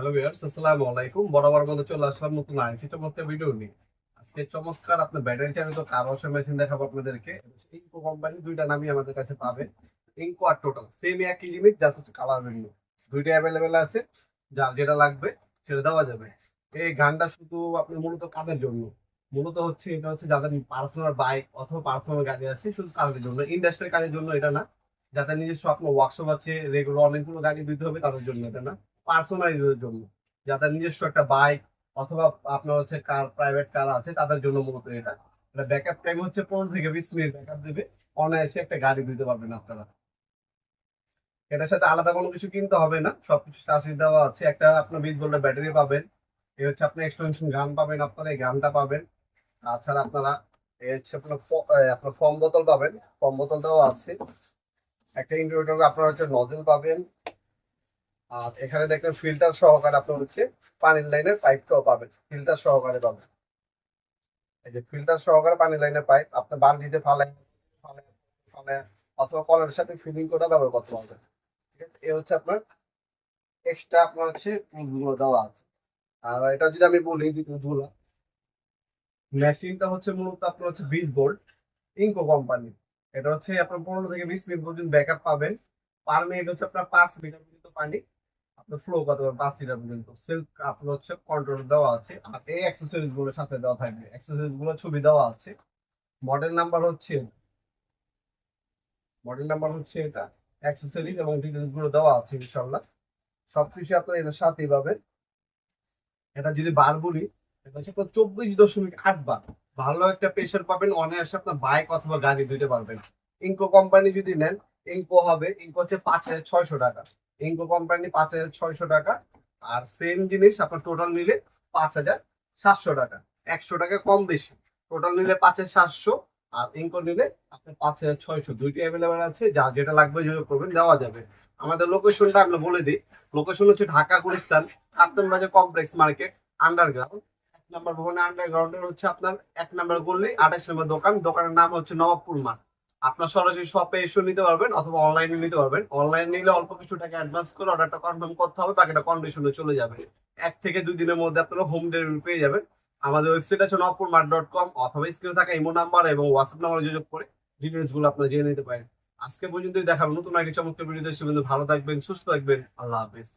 Hello viewers, আসসালামু আলাইকুম। বরাবর মতো চলে আসলাম নতুন আরেকটি চমৎকার ভিডিও নিয়ে। আজকে চমৎকার আপনার ব্যাটারি চালিত কার ওয়াশার মেশিন দেখাবো আপনাদেরকে। ইনকো কোম্পানি দুইটা নামই আমাদের কাছে পাবেন ইনকো আর টোটাল সেম একই জিনিস জাস্ট হচ্ছে কালার ভিন্ন দুইটা অ্যাভেলেবেল আছে। যার যেটা লাগবে, সেটা দেওয়া যাবে। এই গানটা শুধু আপনি মূলত কাদের জন্য? মূলত হচ্ছে এটা হচ্ছে যাদের পার্সোনাল বাইক অথবা পার্সোনাল গাড়ি আছে, শুধু কাজের জন্য? ইন্ডাস্ট্রিয়াল কাজের জন্য এটা না। যাদের নিজস্ব আপনার ওয়ার্কশপ আছে রেগুলার অনেকগুলো গাড়ি দিতে হবে, তাদের জন্য এটা না। পার্সোনাল ইউজের জন্য। যাদের নিজস্ব একটা বাইক অথবা আপনার হচ্ছে কার প্রাইভেট কার আছে, তাদের জন্য মূলত এটা। এটা ব্যাকআপ টাইম হচ্ছে পনেরো থেকে বিশ মিনিট ব্যাকআপ দেবে। অনায়াসে একটা গাড়ি দিতে পারবেন আপনারা। এটার সাথে আলাদা কোনো কিছু কিনতে হবে না। সবকিছু চাষি দেওয়া আছে। একটা আপনার বিশ ভোল্টের ব্যাটারি পাবেন। এই হচ্ছে আপনার এক্সটেনশন গান পাবেন আপনারা, এই গানটা পাবেন। তাছাড়া আপনারা এই হচ্ছে আপনার আপনার ফর্ম বোতল পাবেন। ফর্ম বোতল দেওয়া আছে। একটা ইন্ডিকেটর আপনার হচ্ছে নজল পাবেন। আর এখানে দেখবেন ফিল্টার সহকারে আপনার হচ্ছে পানির লাইনের পাইপটাও পাবেন। ফিল্টার সহকারে পাবেন। এই যে ফিল্টার সহকারে পানির লাইনের পাইপ আপনি বালতিতে ফালাই ফালাই ফালাই, অথবা কলের সাথে ফিলিং করে ব্যবহার করতে পারবেন। ঠিক আছে? এ হচ্ছে আপনার এক্সট্রা আপনার হচ্ছে টুলসগুলো দেওয়া আছে। আর এটা যদি আমি বলি, যে টুলসগুলো মেশিনটা হচ্ছে মূলত আপনার হচ্ছে বিশ ভোল্ট ইনকো কোম্পানি এটা হচ্ছে আপনার পনেরো থেকে বিশ মিনিট পর্যন্ত ব্যাকআপ পাবেন। পার মিনিট হচ্ছে আপনার পাঁচ লিটার পর্যন্ত পানি ফ্লো পারবেন পাঁচ পর্যন্ত সেলফ আপনার হচ্ছে কন্ট্রোল দেওয়া আছে, আর এই অ্যাক্সেসরিজগুলো সাথে দেওয়া থাকবে। অ্যাক্সেসরিজগুলো ছবি দেওয়া আছে। মডেল নাম্বার হচ্ছে মডেল নাম্বার হচ্ছে এটা। অ্যাক্সেসরিজ এবং ডিটেলসগুলো দেওয়া আছে ইনশাল্লাহ সবকিছু আপনার এটার সাথেই পাবেন। এটা যদি বার বলি, এটা হচ্ছে আপনার চব্বিশ দশমিক আট বার। ভালো একটা প্রেশার পাবেন, অনায়াসে আপনার বাইক অথবা গাড়ি দিতে পারবেন। ইনকো কোম্পানি যদি নেন ইনকো হবে ইনকো হচ্ছে পাঁচ হাজার ছয়শো টাকা। ইনকো কোম্পানি পাঁচ হাজার ছয়শো টাকা, আর সেম জিনিস আপনার টোটাল নিলে পাঁচ হাজার সাতশো টাকা, একশো টাকা কম বেশি। টোটাল নিলে পাঁচ হাজার সাতশো, আর ইঙ্কো নিলে আপনার পাঁচ হাজার ছয়শো। দুইটি অ্যাভেলেবেল আছে, যা যেটা লাগবে যোগাযোগ করবেন দেওয়া যাবে। আমাদের লোকেশনটা আমরা বলে দিই লোকেশন হচ্ছে ঢাকা, গুলিস্তান সাতম বাজার কমপ্লেক্স মার্কেট আন্ডারগ্রাউন্ড এক নম্বর ভবনে আন্ডারগ্রাউন্ডের হচ্ছে আপনার, এক নম্বর গল্লি আঠাশ নম্বর দোকান, দোকানের নাম হচ্ছে নবাবপুর মাঠ। আপনার সরাসরি শপে এসে নিতে পারবেন অথবা অনলাইনে নিতে পারবেন। অনলাইন নিলে অল্প কিছু টাকা অ্যাডভান্স করে অর্ডারটা কনফার্ম করতে হবে, বাকিটা কন্ডিশনে চলে যাবে। এক থেকে দুই দিনের মধ্যে আপনারা হোম ডেলিভারি পেয়ে যাবেন। আমাদের ওয়েবসাইট আছে নবপুর মার্ট ডট কম অথবা স্ক্রিনে থাকা ইমো নাম্বার এবং হোয়াটসঅ্যাপ নাম্বারে যোগাযোগ করে ডিটেলসগুলো আপনারা জেনে নিতে পারেন। আজকে পর্যন্তই দেখাবো নতুন একটি চমৎকার ভিডিও দেশে ভালো থাকবেন, সুস্থ থাকবেন। আল্লাহ হাফিজ।